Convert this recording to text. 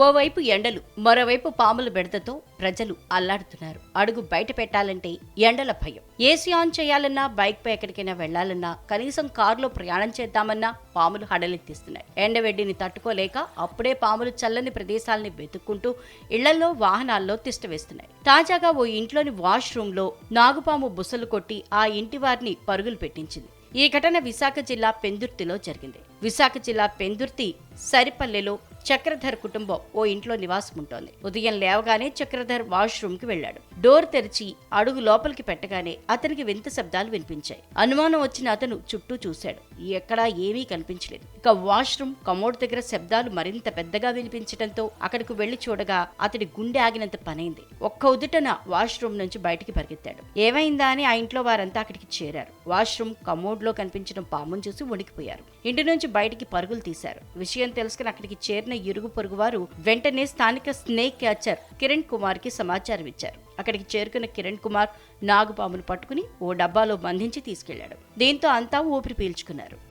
ఓవైపు ఎండలు మరోవైపు పాముల బెడతతో ప్రజలు అల్లాడుతున్నారు. అడుగు బయట పెట్టాలంటే ఎండల భయం. ఏసీ ఆన్ చేయాలన్నా బైక్ పై ఎక్కడికైనా వెళ్ళాలన్నా కనీసం కారులో ప్రయాణం చేద్దామన్నా పాములు హడలెత్తిస్తున్నాయి ఎండవెడ్డిని తట్టుకోలేక అప్పుడే పాములు చల్లని ప్రదేశాలని వెతుక్కుంటూ ఇళ్ళలో వాహనాల్లో తిష్టవేస్తున్నాయి. తాజాగా ఓ ఇంట్లోని వాష్రూమ్లో నాగుపాము బుసలు కొట్టి ఆ ఇంటి వారిని పరుగులు పెట్టించింది. ఈ ఘటన విశాఖ జిల్లా పెందుర్తిలో జరిగింది. విశాఖ జిల్లా పెందుర్తి సరిపల్లెలో చక్రధర్ కుటుంబం ఓ ఇంట్లో నివాసం ఉంటోంది ఉదయం లేవగానే చక్రధర్ వాష్రూమ్కి వెళ్ళాడు డోర్ తెరిచి అడుగు లోపలికి పెట్టగానే అతనికి వింత శబ్దాలు వినిపించాయి. అనుమానం వచ్చిన అతను చుట్టూ చూశాడు. ఎక్కడా ఏమీ కనిపించలేదు. ఇక వాష్రూమ్ కమోడ్ దగ్గర శబ్దాలు మరింత పెద్దగా వినిపించడంతో అక్కడికి వెళ్ళి చూడగా అతడి గుండె ఆగినంత పనైంది. ఒక్క ఉదుటన వాష్రూమ్ నుంచి బయటికి పరిగెత్తాడు. ఏమైందా అని ఆ ఇంట్లో వారంతా అక్కడికి చేరారు. వాష్రూమ్ కమోడ్లో కనిపించిన పామును చూసి వణికిపోయారు. ఇంటి నుంచి బయటికి పరుగులు తీశారు. విషయం తెలుసుకుని అక్కడికి చేరిన ఇరుగు పొరుగు వారు వెంటనే స్థానిక స్నేక్ క్యాచర్ కిరణ్ కుమార్కి సమాచారం ఇచ్చారు. అక్కడికి చేరుకున్న కిరణ్ కుమార్ నాగుపామును పట్టుకుని ఓ డబ్బాలో బంధించి తీసుకెళ్ళాడు. దీంతో అంతా ఊపిరి పీల్చుకున్నారు.